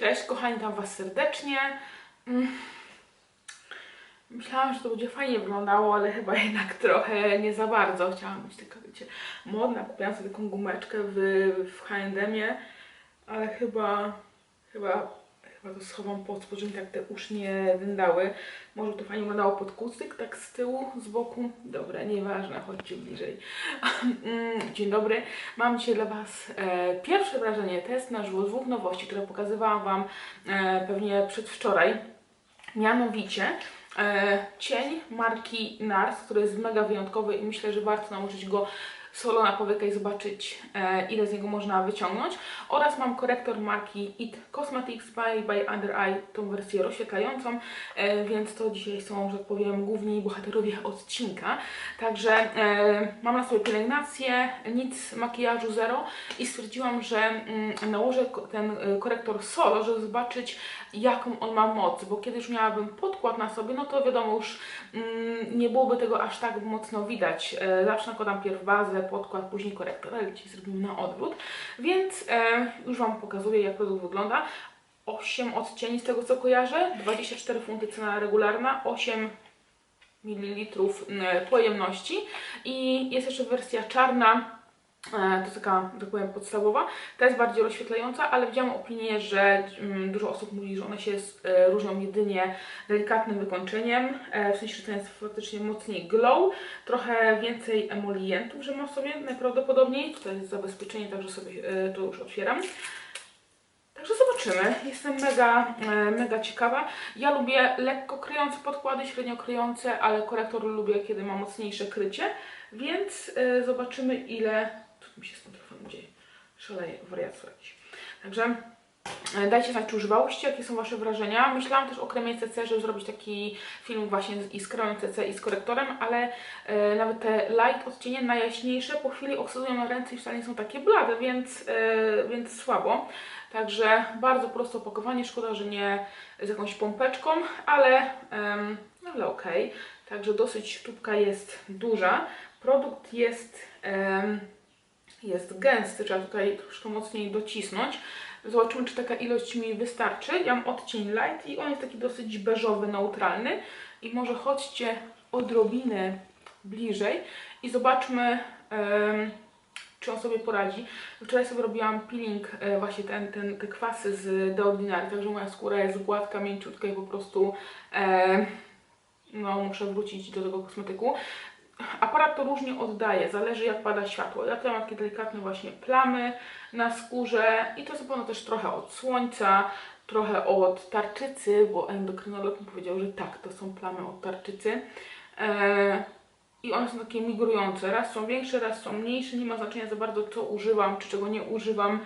Cześć kochani, tam Was serdecznie. Mm. Myślałam, że to będzie fajnie wyglądało, ale chyba jednak trochę nie za bardzo. Chciałam być taka, wiecie, modna. Kupiłam sobie taką gumeczkę w, w H&M-ie, ale chyba, chyba, chyba to schowam pod spodem, tak te uszy nie. Może to fajnie wyglądało pod kucyk, tak z tyłu, z boku. Dobra, nieważne, chodźcie bliżej. Mm, Dzień dobry. Mam dzisiaj dla Was e, pierwsze wrażenie, test na żywo dwóch nowości, które pokazywałam Wam e, pewnie przedwczoraj. Mianowicie e, cień marki NARS, który jest mega wyjątkowy i myślę, że warto nałożyć go solo na powieka i zobaczyć e, ile z niego można wyciągnąć. Oraz mam korektor marki IT Cosmetics by, by Under Eye, tą wersję rozświetlającą, e, więc to dzisiaj są, że tak powiem, główni bohaterowie odcinka. Także e, mam na sobie pielęgnację, nic makijażu zero i stwierdziłam, że mm, nałożę ten korektor solo, żeby zobaczyć jaką on ma moc, bo kiedy już miałabym podkład na sobie, no to wiadomo już mm, nie byłoby tego aż tak mocno widać. Zawsze nakładam pierw bazę, podkład, później korektor, ale dzisiaj zrobimy na odwrót. Więc e, już Wam pokazuję jak produkt wygląda. 8 odcieni z tego co kojarzę, 24 funty cena regularna, 8 ml pojemności i jest jeszcze wersja czarna, to jest taka, tak powiem, podstawowa. Ta jest bardziej rozświetlająca, ale widziałam opinię, że mm, dużo osób mówi, że one się e, różnią jedynie delikatnym wykończeniem, e, w sensie, że ten jest faktycznie mocniej glow, trochę więcej emolientów, że ma sobie najprawdopodobniej. Tutaj jest zabezpieczenie, także sobie e, to już otwieram. Także zobaczymy. Jestem mega, e, mega ciekawa. Ja lubię lekko kryjące podkłady, średnio kryjące, ale korektor lubię, kiedy ma mocniejsze krycie. Więc e, zobaczymy ile... Mi się z tym telefonem dzieje? Szaleje, wariactwo jakiś. Także e, dajcie znać, czy używałyście, jakie są Wasze wrażenia. Myślałam też o kremie CC, żeby zrobić taki film właśnie i z kremem CC i z korektorem, ale e, nawet te light odcienie najjaśniejsze po chwili oksydują na ręce i wcale nie są takie blade, więc, e, więc słabo. Także bardzo proste opakowanie, szkoda, że nie z jakąś pompeczką, ale, em, ale okej. Także dosyć tubka jest duża. Produkt jest, jest gęsty, trzeba tutaj troszkę mocniej docisnąć. Zobaczymy, czy taka ilość mi wystarczy. Ja mam odcień light i on jest taki dosyć beżowy, neutralny. I może chodźcie odrobinę bliżej i zobaczmy, em, czy on sobie poradzi. Wczoraj sobie robiłam peeling, e, właśnie ten, ten, te kwasy z The Ordinary, także moja skóra jest gładka, mięciutka i po prostu no, muszę wrócić do tego kosmetyku. Aparat to różnie oddaje, zależy jak pada światło. Ja mam takie delikatne właśnie plamy na skórze i to jest pewno też trochę od słońca, trochę od tarczycy, bo endokrynolog mi powiedział, że tak, to są plamy od tarczycy. E, i one są takie migrujące. Raz są większe, raz są mniejsze. Nie ma znaczenia za bardzo, co używam, czy czego nie używam.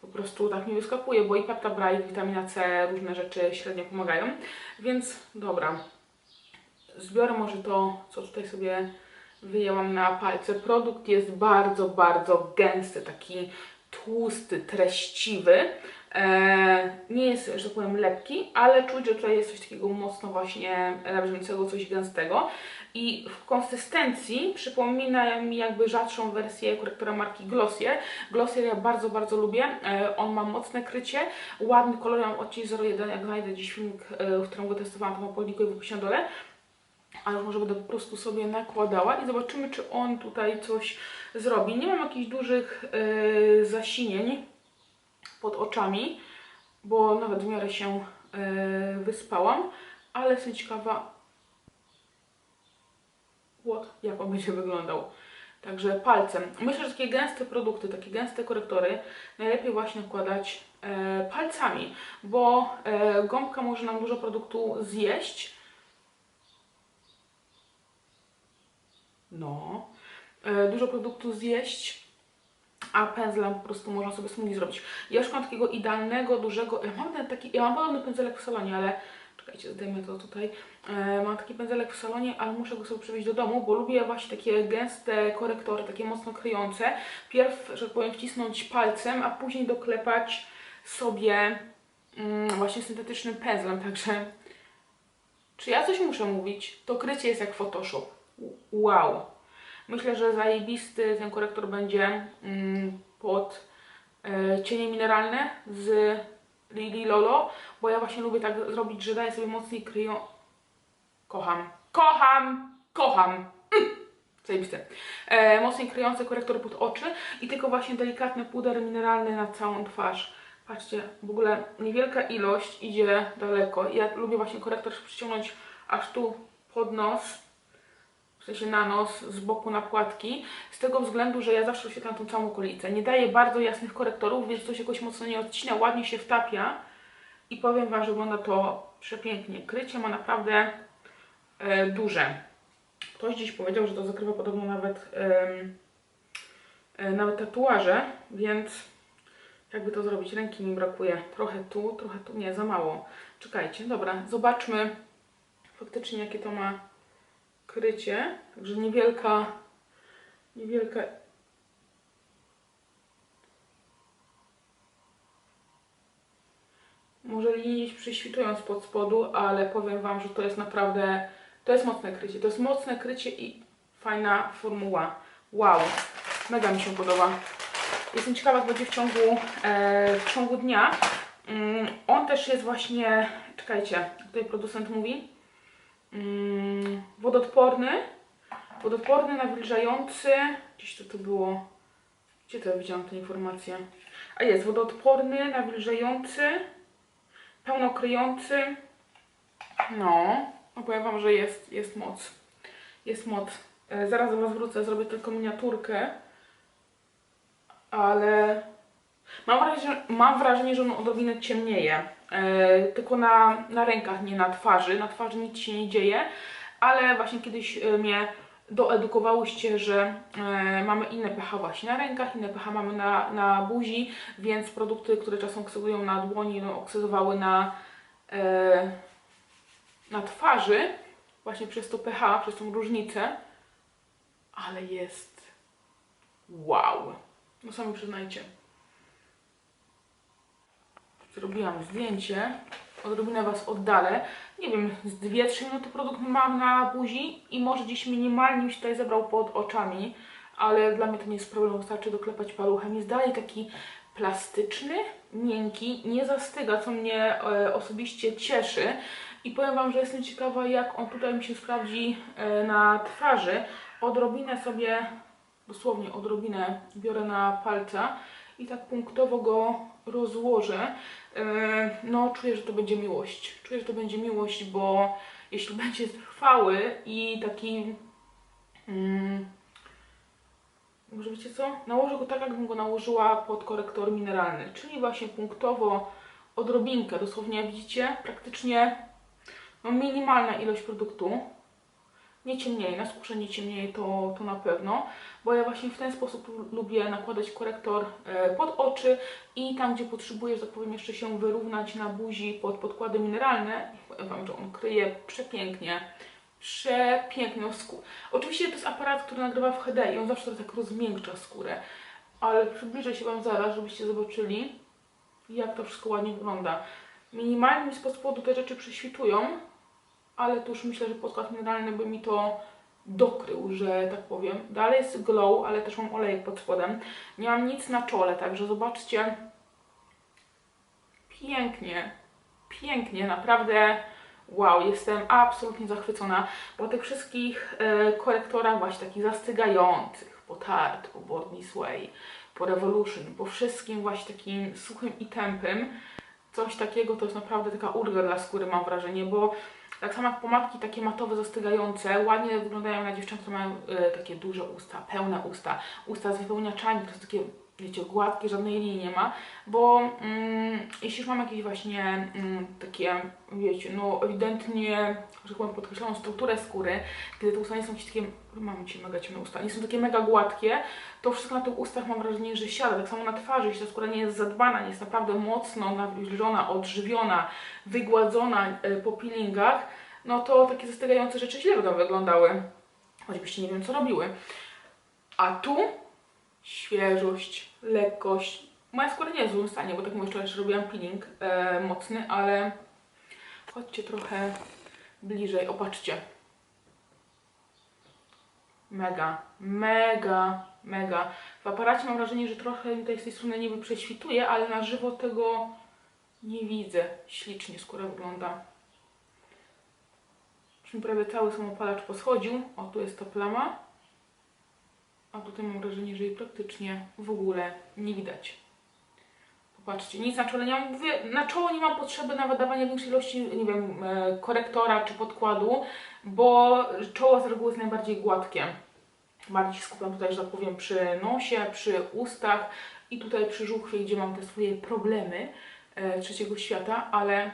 Po prostu tak mi wyskakuje, bo i Peptabra, i witamina C, różne rzeczy średnio pomagają. Więc dobra, zbiorę może to, co tutaj sobie wyjęłam na palce. Produkt jest bardzo, bardzo gęsty, taki tłusty, treściwy. Eee, nie jest, że tak powiem, lepki, ale czuć, że tutaj jest coś takiego mocno właśnie nabrzmiącego, coś gęstego. I w konsystencji przypomina mi jakby rzadszą wersję korektora marki Glossier. Glossier ja bardzo, bardzo lubię. E, on ma mocne krycie, ładny kolor, mam odcień 01, jak znajdę gdzieś filmik, e, w którym go testowałam, to mam podlikuję w opisie na dole. Ale może będę po prostu sobie nakładała i zobaczymy, czy on tutaj coś zrobi. Nie mam jakichś dużych e, zasinień pod oczami, bo nawet w miarę się e, wyspałam, ale jestem ciekawa, what, jak on będzie wyglądał. Także palcem. Myślę, że takie gęste produkty, takie gęste korektory najlepiej właśnie nakładać e, palcami, bo e, gąbka może nam dużo produktu zjeść. No. E, dużo produktu zjeść, a pędzlem po prostu można sobie smoothie zrobić. Ja szukam takiego idealnego, dużego, ja mam ten taki, ja mam podobny pędzelek w salonie, ale czekajcie, zdejmę to tutaj. E, mam taki pędzelek w salonie, ale muszę go sobie przywieźć do domu, bo lubię właśnie takie gęste korektory, takie mocno kryjące. Pierw, że tak powiem, wcisnąć palcem, a później doklepać sobie mm, właśnie syntetycznym pędzlem, także czy ja coś muszę mówić? To krycie jest jak Photoshop. Wow. Myślę, że zajebisty ten korektor będzie mm, pod e, cienie mineralne z Lili Lolo, bo ja właśnie lubię tak zrobić, że daję sobie mocniej kryją... Kocham. Kocham! Kocham! Mm. Zajebiste. E, mocniej kryjący korektor pod oczy i tylko właśnie delikatny puder mineralny na całą twarz. Patrzcie, w ogóle niewielka ilość idzie daleko. Ja lubię właśnie korektor przyciągnąć aż tu pod nos, w sensie na nos, z boku na płatki, z tego względu, że ja zawsze oświetlam tą całą okolicę. Nie daję bardzo jasnych korektorów, więc się jakoś mocno nie odcina, ładnie się wtapia i powiem Wam, że wygląda to przepięknie. Krycie ma naprawdę e, duże. Ktoś dziś powiedział, że to zakrywa podobno nawet, em, e, nawet tatuaże, więc jakby to zrobić? Ręki mi brakuje. Trochę tu, trochę tu. Nie, za mało. Czekajcie, dobra, zobaczmy faktycznie jakie to ma krycie. Także niewielka, niewielka może linie prześwitują spod spodu, ale powiem Wam, że to jest naprawdę, to jest mocne krycie. To jest mocne krycie i fajna formuła. Wow, mega mi się podoba. Jestem ciekawa, jak będzie w ciągu, e, w ciągu dnia. Mm, on też jest właśnie, czekajcie, tutaj producent mówi, mm, wodoodporny, wodoodporny, nawilżający, gdzieś to tu było, gdzie to widziałam tę informację? A jest, wodoodporny, nawilżający, pełnokryjący, no, no powiem Wam, że jest, jest moc, jest moc. E, zaraz do Was wrócę, zrobię tylko miniaturkę, ale mam wrażenie, mam wrażenie że on odrobinę ciemnieje. E, tylko na, na rękach, nie na twarzy. Na twarzy nic się nie dzieje, ale właśnie kiedyś e, mnie doedukowałyście, że e, mamy inne pH właśnie na rękach, inne pH mamy na, na buzi, więc produkty, które czasem oksydują na dłoni, no, oksydowały na, na twarzy, właśnie przez to pH, przez tą różnicę, ale jest wow. No sami przyznajcie. Zrobiłam zdjęcie. Odrobinę Was oddalę. Nie wiem, z 2-3 minuty produkt mam na buzi i może gdzieś minimalnie mi się tutaj zebrał pod oczami, ale dla mnie to nie jest problem, wystarczy doklepać paluchem. Jest dalej taki plastyczny, miękki, nie zastyga, co mnie e, osobiście cieszy. I powiem Wam, że jestem ciekawa, jak on tutaj mi się sprawdzi e, na twarzy. Odrobinę sobie dosłownie odrobinę biorę na palca i tak punktowo go rozłożę. E, no, czuję, że to będzie miłość. Czuję, że to będzie miłość, bo jeśli będzie trwały i taki. Mm, może wiecie co? Nałożę go tak, jakbym go nałożyła pod korektor mineralny, czyli właśnie punktowo odrobinkę. Dosłownie, widzicie, praktycznie no, minimalna ilość produktu nie ciemnieje, na skórze nie ciemnieje to, to na pewno, bo ja właśnie w ten sposób lubię nakładać korektor e, pod oczy i tam, gdzie potrzebuję, że tak powiem, jeszcze się wyrównać na buzi pod podkłady mineralne, powiem Wam, że on kryje przepięknie, przepięknie skórę. Oczywiście to jest aparat, który nagrywa w HD i on zawsze tak rozmiękcza skórę, ale przybliżę się Wam zaraz, żebyście zobaczyli, jak to wszystko ładnie wygląda. Minimalnie mi spod spodu te rzeczy prześwitują, ale tu już myślę, że podkład mineralny by mi to dokrył, że tak powiem. Dalej jest glow, ale też mam olejek pod spodem. Nie mam nic na czole, także zobaczcie. Pięknie, pięknie, naprawdę wow, jestem absolutnie zachwycona po tych wszystkich e, korektorach właśnie takich zastygających, po Tarte, po Bordni Sway, po Revolution, po wszystkim właśnie takim suchym i tępym. Coś takiego to jest naprawdę taka ulga dla skóry mam wrażenie, bo tak samo jak pomadki takie matowe, zastygające, ładnie wyglądają na dziewczynki, które mają y, takie duże usta, pełne usta, usta z wypełniaczami, to są takie, wiecie, gładkie, żadnej linii nie ma, bo mm, jeśli już mam jakieś właśnie mm, takie, wiecie, no ewidentnie, że powiem, podkreśloną strukturę skóry, kiedy te usta nie są ci takie, mam ci mega ciemne usta, nie są takie mega gładkie, to wszystko na tych ustach mam wrażenie, że siada, tak samo na twarzy, jeśli ta skóra nie jest zadbana, nie jest naprawdę mocno nawilżona, odżywiona, wygładzona y, po peelingach, no to takie zastygające rzeczy źle będą wyglądały, choćbyście nie wiem co robiły. A tu świeżość, lekkość. Moja skóra nie jest w złym stanie, bo tak mówię wczoraj, robiłam peeling e, mocny, ale chodźcie trochę bliżej, opatrzcie. Mega, mega, mega. W aparacie mam wrażenie, że trochę tutaj z tej strony niby prześwituje, ale na żywo tego Nie widzę. Ślicznie skóra wygląda. Już mi prawie cały samopalacz poschodził. O, tu jest ta plama. A tutaj mam wrażenie, że jej praktycznie w ogóle nie widać. Popatrzcie, nic na czole nie mam. Mówię, na czoło nie mam potrzeby nawet dawania większej ilości, nie wiem, e, korektora czy podkładu, bo czoło z reguły jest najbardziej gładkie. Bardziej skupiam tutaj, że tak powiem, przy nosie, przy ustach i tutaj przy żuchwie, gdzie mam te swoje problemy e, trzeciego świata, ale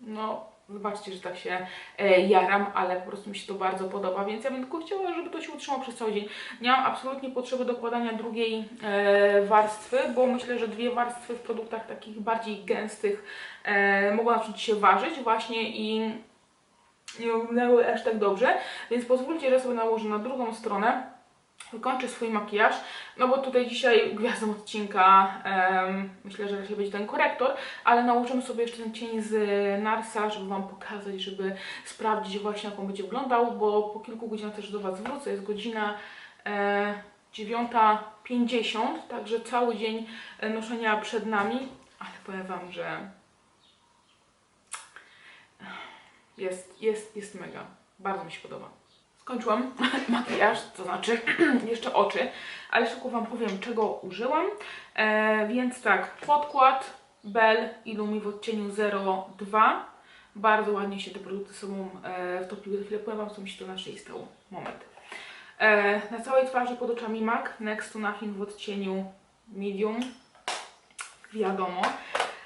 no wybaczcie, że tak się e, jaram, ale po prostu mi się to bardzo podoba, więc ja bym tylko chciała, żeby to się utrzymało przez cały dzień. Nie mam absolutnie potrzeby dokładania drugiej e, warstwy, bo myślę, że dwie warstwy w produktach takich bardziej gęstych e, mogą zacząć się ważyć właśnie i nie wyglądały aż tak dobrze, więc pozwólcie, że sobie nałożę na drugą stronę wykończę swój makijaż, no bo tutaj dzisiaj gwiazdą odcinka em, myślę, że raczej będzie ten korektor, ale nałożymy sobie jeszcze ten cień z Narsa, żeby Wam pokazać, żeby sprawdzić właśnie jak on będzie wyglądał, bo po kilku godzinach też do Was wrócę, jest godzina e, 9.50, także cały dzień e, noszenia przed nami, ale powiem Wam, że jest, jest, jest mega, bardzo mi się podoba. Skończyłam makijaż, to znaczy jeszcze oczy, ale szybko Wam powiem, czego użyłam. E, więc tak, podkład Bell Illumi w odcieniu 02. Bardzo ładnie się te produkty sobą e, wtopiły. Chwilę powiem Wam, co mi się to na szyi stało. Moment. E, na całej twarzy pod oczami MAC Next to Nothing w odcieniu Medium. Wiadomo.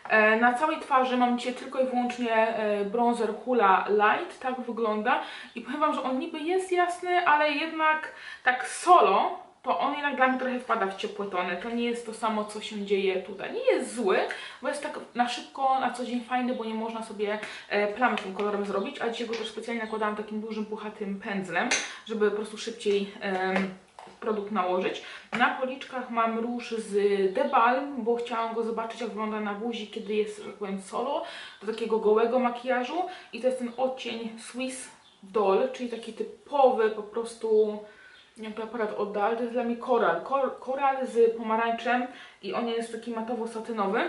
E, Na całej twarzy mam dzisiaj tylko i wyłącznie e, bronzer Hula Light, tak wygląda. I powiem Wam, że on niby jest jasny, ale jednak tak solo, to on jednak dla mnie trochę wpada w ciepłe tony. To nie jest to samo, co się dzieje tutaj. Nie jest zły, bo jest tak na szybko, na co dzień fajny, bo nie można sobie e, plamy tym kolorem zrobić, a dzisiaj go też specjalnie nakładałam takim dużym, puchatym pędzlem, żeby po prostu szybciej... produkt nałożyć. Na policzkach mam róż z The Balm, bo chciałam go zobaczyć jak wygląda na buzi, kiedy jest, że tak powiem, solo, do takiego gołego makijażu. I to jest ten odcień Swiss Doll, czyli taki typowy po prostu, nie wiem, to aparat oddal, to jest dla mnie koral. Kor koral z pomarańczem i on jest taki matowo-satynowy,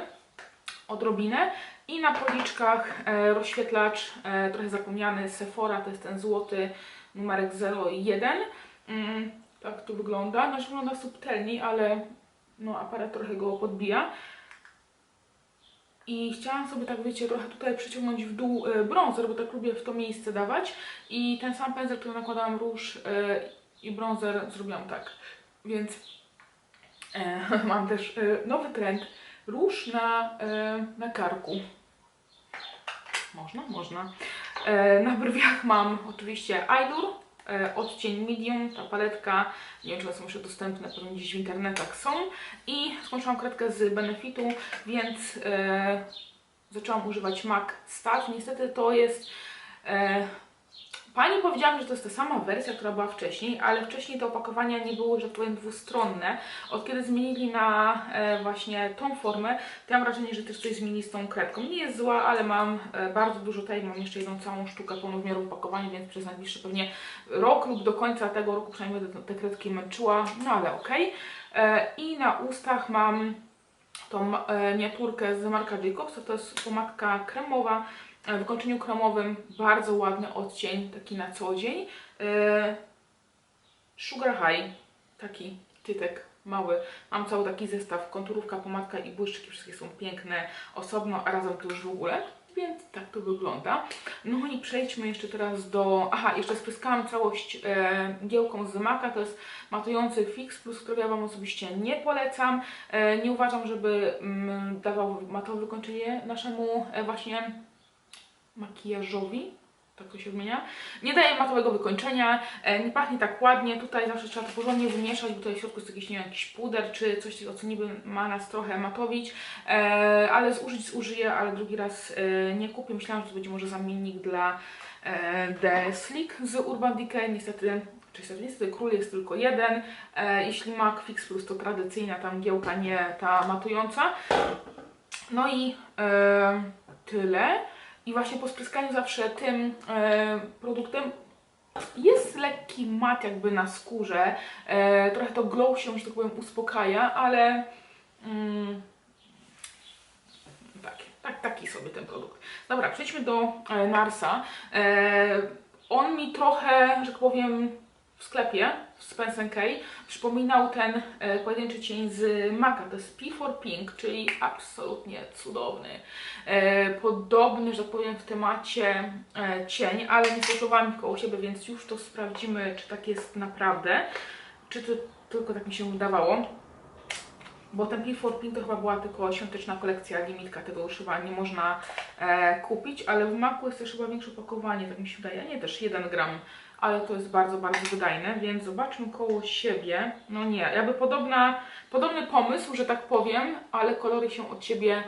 odrobinę. I na policzkach e, rozświetlacz, e, trochę zapomniany, Sephora, to jest ten złoty numerek 01. Mm, tak to wygląda. Znaczy wygląda subtelniej, ale no, aparat trochę go podbija. I chciałam sobie tak, wiecie, trochę tutaj przyciągnąć w dół e, bronzer, bo tak lubię w to miejsce dawać. I ten sam pędzel, który nakładałam róż e, i bronzer zrobiłam tak. Więc e, mam też e, nowy trend. Róż na, e, na karku. Można? Można. E, na brwiach mam oczywiście Eyelure, odcień medium, ta paletka, nie wiem czy one są jeszcze dostępne, pewnie gdzieś w internetach są. I skończyłam kredkę z Benefitu, więc e, zaczęłam używać MAC Stat. Niestety to jest... Pani powiedziała mi, że to jest ta sama wersja, która była wcześniej, ale wcześniej te opakowania nie były, że tak powiem, dwustronne. Od kiedy zmienili na e, właśnie tą formę, to mam wrażenie, że też coś zmienili z tą kredką. Nie jest zła, ale mam e, bardzo dużo tej, mam jeszcze jedną całą sztukę pełnowymiarów opakowania, więc przez najbliższy pewnie rok lub do końca tego roku przynajmniej będę te kredki męczyła, no ale okej. E, I na ustach mam tą e, miniaturkę z Marka Jacobsa, to jest pomadka kremowa, w wykończeniu kremowym, bardzo ładny odcień, taki na co dzień. E, Sugar High, taki tytek mały. Mam cały taki zestaw, konturówka, pomadka i błyszczyki, wszystkie są piękne osobno, a razem to już w ogóle. Więc tak to wygląda. No i przejdźmy jeszcze teraz do... Aha, jeszcze spryskałam całość e, giełką z Maka, to jest matujący Fix Plus, którego ja Wam osobiście nie polecam. E, nie uważam, żeby mm, dawał matowe wykończenie naszemu e, właśnie makijażowi. Tak to się wymienia. Nie daje matowego wykończenia, e, nie pachnie tak ładnie. Tutaj zawsze trzeba to porządnie wymieszać, bo tutaj w środku jest jakiś, nie wiem, jakiś puder czy coś, takiego, co niby ma nas trochę matowić. E, ale zużyć zużyję, ale drugi raz e, nie kupię. Myślałam, że to będzie może zamiennik dla The Slick z Urban Decay. Niestety niestety, król jest tylko jeden. Jeśli MAC Fix Plus to tradycyjna tam giełka, nie ta matująca. No i tyle. I właśnie po spryskaniu zawsze tym e, produktem jest lekki mat jakby na skórze. E, trochę to glow się, że tak powiem, uspokaja, ale mm, tak, tak, tak taki sobie ten produkt. Dobra, przejdźmy do e, Narsa. E, on mi trochę, że tak powiem, w sklepie w Spencer K przypominał ten e, pojedynczy cień z Maca. To jest P4 Pink, czyli absolutnie cudowny. E, podobny, że tak powiem, w temacie e, cień, ale nie stosowałam ich koło siebie, więc już to sprawdzimy, czy tak jest naprawdę, czy to tylko tak mi się wydawało. Bo ten P4 Pink to chyba była tylko świąteczna kolekcja, limitka tego już chyba nie można e, kupić, ale w Macu jest też chyba większe opakowanie, tak mi się wydaje, nie też 1 gram, ale to jest bardzo, bardzo wydajne, więc zobaczmy koło siebie, no nie, jakby podobna, podobny pomysł, że tak powiem, ale kolory się od siebie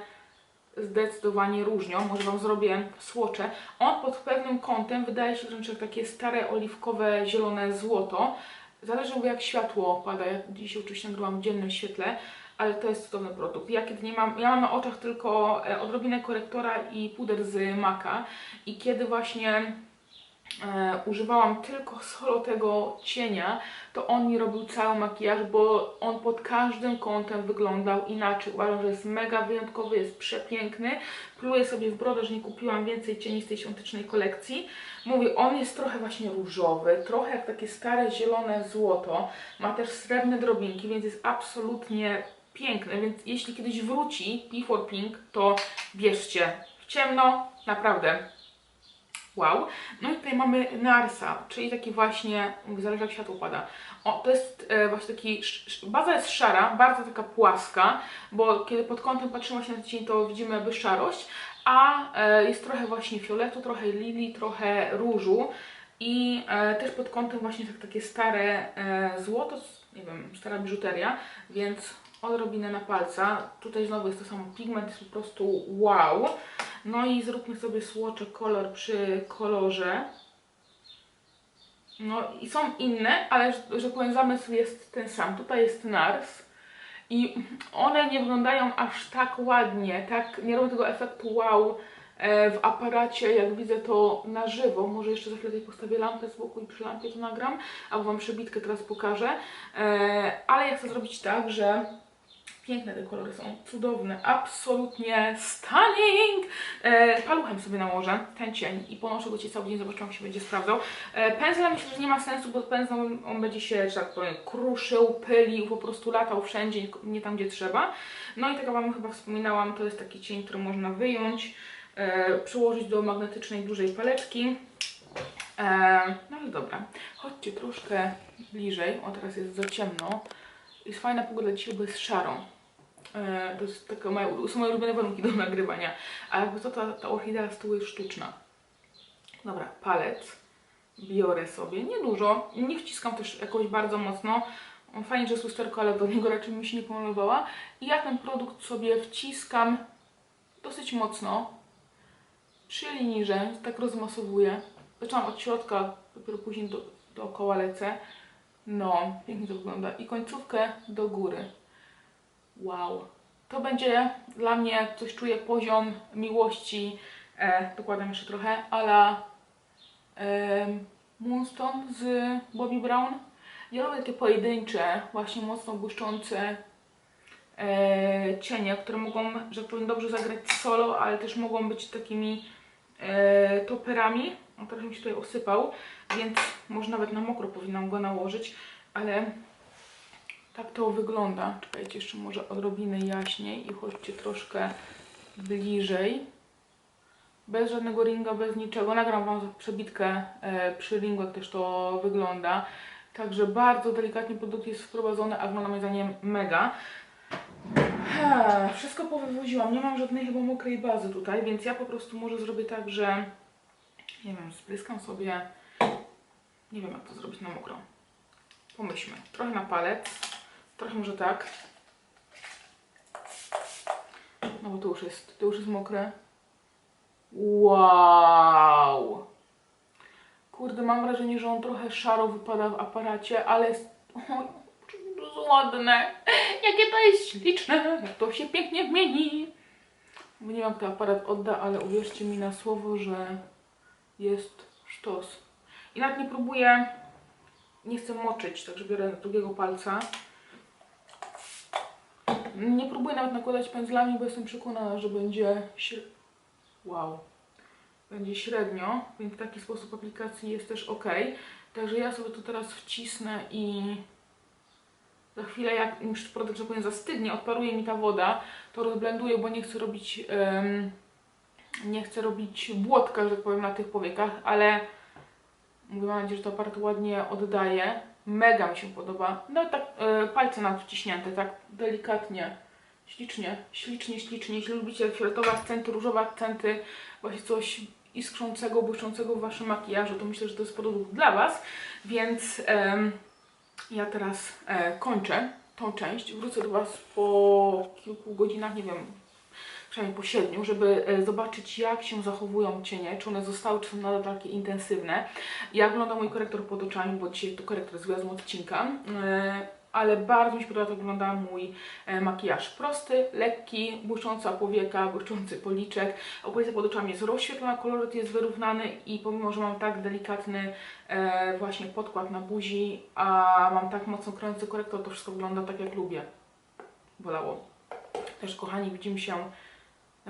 zdecydowanie różnią. Może Wam zrobię słocze. On pod pewnym kątem wydaje się wręcz jak takie stare, oliwkowe, zielone złoto. Zależy jak światło pada. Ja dzisiaj oczywiście nagrywam w dziennym świetle, ale to jest cudowny produkt. Ja kiedy nie mam, ja mam na oczach tylko e, odrobinę korektora i puder z Maca i kiedy właśnie e, używałam tylko solo tego cienia, to on mi robił cały makijaż, bo on pod każdym kątem wyglądał inaczej. Uważam, że jest mega wyjątkowy, jest przepiękny. Pluję sobie w brodę, że nie kupiłam więcej cieni z tej świątecznej kolekcji. Mówię, on jest trochę właśnie różowy, trochę jak takie stare zielone złoto. Ma też srebrne drobinki, więc jest absolutnie piękny. Więc jeśli kiedyś wróci P4 Pink, to bierzcie w ciemno, naprawdę Wow. No i tutaj mamy Narsa, czyli taki właśnie, zależy jak światło pada. O, to jest e, właśnie taki, baza jest szara, bardzo taka płaska, bo kiedy pod kątem patrzymy właśnie na cień, to widzimy jakby szarość, a e, jest trochę właśnie fioletu, trochę lilii, trochę różu i e, też pod kątem właśnie tak, takie stare złoto, nie wiem, stara biżuteria, więc odrobinę na palca. Tutaj znowu jest to samo, pigment jest po prostu wow. No i zróbmy sobie słocze kolor przy kolorze. No i są inne, ale że, że powiem zamysł jest ten sam. Tutaj jest Nars i one nie wyglądają aż tak ładnie, tak nie robią tego efektu wow e, w aparacie, jak widzę to na żywo. Może jeszcze za chwilę tutaj postawię lampę z boku i przy lampie to nagram, albo Wam przebitkę teraz pokażę. E, ale ja chcę zrobić tak, że Piękne te kolory są, cudowne, absolutnie stunning! E, paluchem sobie nałożę ten cień i ponoszę go Cię cały dzień, zobaczymy jak się będzie sprawdzał. E, pędzlem myślę, że nie ma sensu, bo pędzlem on będzie się, że tak powiem, kruszył, pylił, po prostu latał wszędzie, nie tam gdzie trzeba. No i tak jak Wam chyba wspominałam, to jest taki cień, który można wyjąć, e, przyłożyć do magnetycznej dużej paleczki. E, no ale dobra, chodźcie troszkę bliżej, o teraz jest za ciemno. Jest fajna pogoda dzisiaj, bo jest. E, to jest taka moja, są moje ulubione warunki do nagrywania. A jakby to ta, ta orchidea z tyłu jest sztuczna. Dobra, palec. Biorę sobie, niedużo. Nie wciskam też jakoś bardzo mocno. Fajnie, że jest lusterko, ale do niego raczej mi się nie pomalowała. I ja ten produkt sobie wciskam dosyć mocno. Przy linii rzęs, tak rozmasowuję. Zaczęłam od środka, dopiero później do, dookoła lecę. No, pięknie to wygląda. I końcówkę do góry. Wow. To będzie dla mnie, coś czuję, poziom miłości. E, dokładam jeszcze trochę, ala e, Moonstone z Bobby Brown. Ja lubię takie pojedyncze, właśnie mocno błyszczące e, cienie, które mogą, że powiem, dobrze zagrać solo, ale też mogą być takimi e, toperami. On trochę mi się tutaj osypał, więc może nawet na mokro powinnam go nałożyć, ale tak to wygląda. Czekajcie, jeszcze może odrobinę jaśniej i chodźcie troszkę bliżej. Bez żadnego ringa, bez niczego. Nagram Wam przebitkę e, przy ringu, jak też to wygląda. Także bardzo delikatnie produkt jest wprowadzony, a wygląda moim zdaniem mega. Wszystko powywoziłam, nie mam żadnej chyba mokrej bazy tutaj, więc ja po prostu może zrobię tak, że nie wiem, spryskam sobie, nie wiem jak to zrobić na mokro. Pomyślmy, trochę na palec, trochę może tak. No bo to już jest, to już jest mokre. Wow! Kurde, mam wrażenie, że on trochę szaro wypada w aparacie, ale jest... O, ładne! Jakie to jest śliczne! To się pięknie mieni! Bo nie wiem, jak to aparat odda, ale uwierzcie mi na słowo, że jest sztos. I nawet nie próbuję, nie chcę moczyć, także biorę drugiego palca. Nie próbuję nawet nakładać pędzlami, bo jestem przekonana, że będzie Wow. Będzie średnio, więc taki sposób aplikacji jest też ok. Także ja sobie to teraz wcisnę i za chwilę, jak już produkt, że powiem, zastygnie, odparuje mi ta woda, to rozblenduję, bo nie chcę robić, em, nie chcę robić błotka, że tak powiem, na tych powiekach, ale mówię, mam nadzieję, że to bardzo ładnie oddaje. Mega mi się podoba. No tak e, palce nam wciśnięte, tak delikatnie, ślicznie, ślicznie, ślicznie. Jeśli lubicie fioletowe akcenty, różowe akcenty, właśnie coś iskrzącego, błyszczącego w waszym makijażu, to myślę, że to jest produkt dla was. Więc em, ja teraz e, kończę tą część. Wrócę do was po kilku godzinach, nie wiem, przynajmniej po siedmiu, żeby e, zobaczyć jak się zachowują cienie, czy one zostały, czy są nadal takie intensywne. Jak wygląda mój korektor pod oczami, bo dzisiaj to korektor z gwiazdą odcinka. E, ale bardzo mi się podoba, jak wygląda mój e, makijaż. Prosty, lekki, błyszcząca powieka, błyszczący policzek. Okolica pod oczami jest rozświetlona, koloryt jest wyrównany i pomimo, że mam tak delikatny właśnie podkład na buzi, a mam tak mocno kręcący korektor, to wszystko wygląda tak jak lubię. Bolało. Też kochani, widzimy się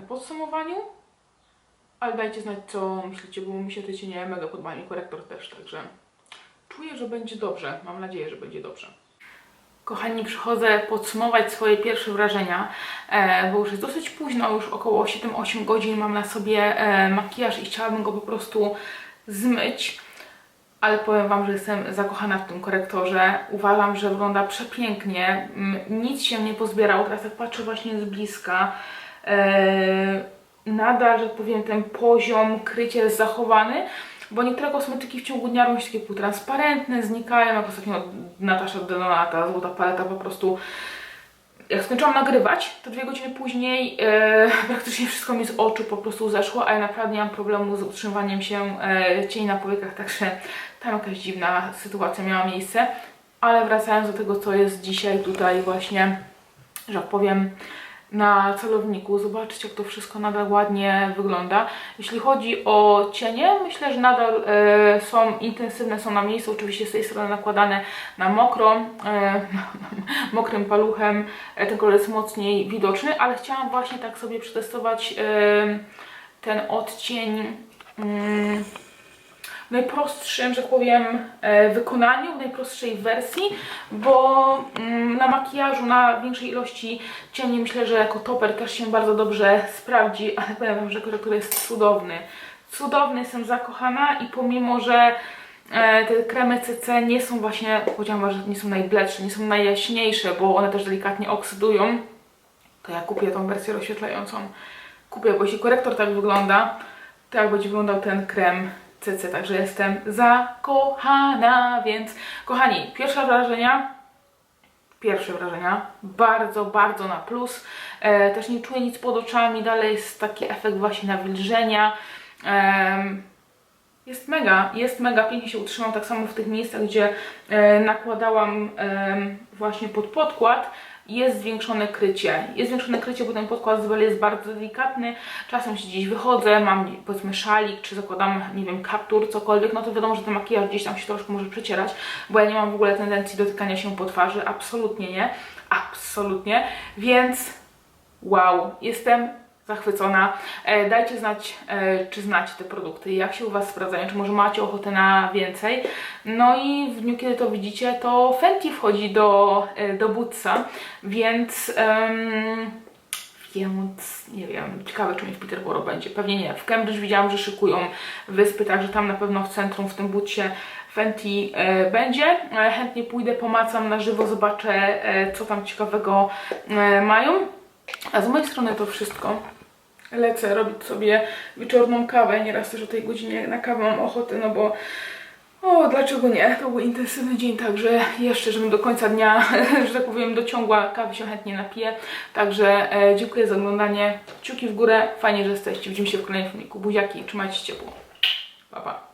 podsumowaniu. Ale dajcie znać, co myślicie, bo mi się te cienie mega podobają i korektor też, także czuję, że będzie dobrze. Mam nadzieję, że będzie dobrze. Kochani, przychodzę podsumować swoje pierwsze wrażenia, e, bo już jest dosyć późno, już około 7-8 godzin mam na sobie e, makijaż i chciałabym go po prostu zmyć. Ale powiem Wam, że jestem zakochana w tym korektorze. Uważam, że wygląda przepięknie. Nic się nie pozbierało. Teraz jak patrzę właśnie z bliska, nadal, że tak powiem, ten poziom krycia jest zachowany, bo niektóre kosmetyki w ciągu dnia robią się takie półtransparentne, znikają, jak ostatnio Natasza Denonata, złota paleta po prostu jak skończyłam nagrywać, to dwie godziny później e, praktycznie wszystko mi z oczu po prostu zeszło, a ja naprawdę nie mam problemu z utrzymywaniem się e, cieni na powiekach, także tam jakaś dziwna sytuacja miała miejsce. Ale wracając do tego, co jest dzisiaj tutaj właśnie, że tak powiem, na celowniku. Zobaczcie, jak to wszystko nadal ładnie wygląda. Jeśli chodzi o cienie, myślę, że nadal e, są intensywne, są na miejscu. Oczywiście z tej strony nakładane na mokro, e, mokrym paluchem. E, ten kolor jest mocniej widoczny, ale chciałam właśnie tak sobie przetestować e, ten odcień. Mm, najprostszym, że tak powiem, e, wykonaniu, w najprostszej wersji, bo mm, na makijażu, na większej ilości cieni myślę, że jako toper też się bardzo dobrze sprawdzi, ale powiem Wam, że korektor jest cudowny. Cudowny, jestem zakochana i pomimo, że e, te kremy CC nie są właśnie, powiedziałam, że nie są najbledsze, nie są najjaśniejsze, bo one też delikatnie oksydują, to ja kupię tą wersję rozświetlającą. Kupię, bo jeśli korektor tak wygląda, to jak będzie wyglądał ten krem CC, także jestem zakochana, więc kochani, pierwsze wrażenia, pierwsze wrażenia, bardzo, bardzo na plus, e, też nie czuję nic pod oczami, dalej jest taki efekt właśnie nawilżenia, Em, jest mega, jest mega, pięknie się utrzymał, tak samo w tych miejscach, gdzie e, nakładałam em, właśnie pod podkład, jest zwiększone krycie. Jest zwiększone krycie, bo ten podkład z Welly jest bardzo delikatny. Czasem się gdzieś wychodzę, mam powiedzmy szalik, czy zakładam, nie wiem, kaptur, cokolwiek, no to wiadomo, że ten makijaż gdzieś tam się troszkę może przecierać, bo ja nie mam w ogóle tendencji dotykania się po twarzy, absolutnie nie, absolutnie, więc wow, jestem zachwycona. E, dajcie znać, e, czy znacie te produkty, jak się u Was sprawdzają, czy może macie ochotę na więcej. No i w dniu, kiedy to widzicie, to Fenty wchodzi do, e, do Bootsa, więc... em, więc nie wiem, ciekawe czy mi w Peterborough będzie. Pewnie nie. W Cambridge widziałam, że szykują wyspy, także tam na pewno w centrum, w tym butcie Fenty e, będzie. E, chętnie pójdę, pomacam na żywo, zobaczę e, co tam ciekawego e, mają. A z mojej strony to wszystko. Lecę robić sobie wieczorną kawę. Nieraz też o tej godzinie na kawę mam ochotę, no bo o, dlaczego nie? To był intensywny dzień, także jeszcze, żebym do końca dnia, że tak powiem, dociągła kawy się chętnie napiję. Także e, dziękuję za oglądanie. Kciuki w górę. Fajnie, że jesteście. Widzimy się w kolejnym filmiku. Buziaki, trzymajcie się ciepło. Pa, pa.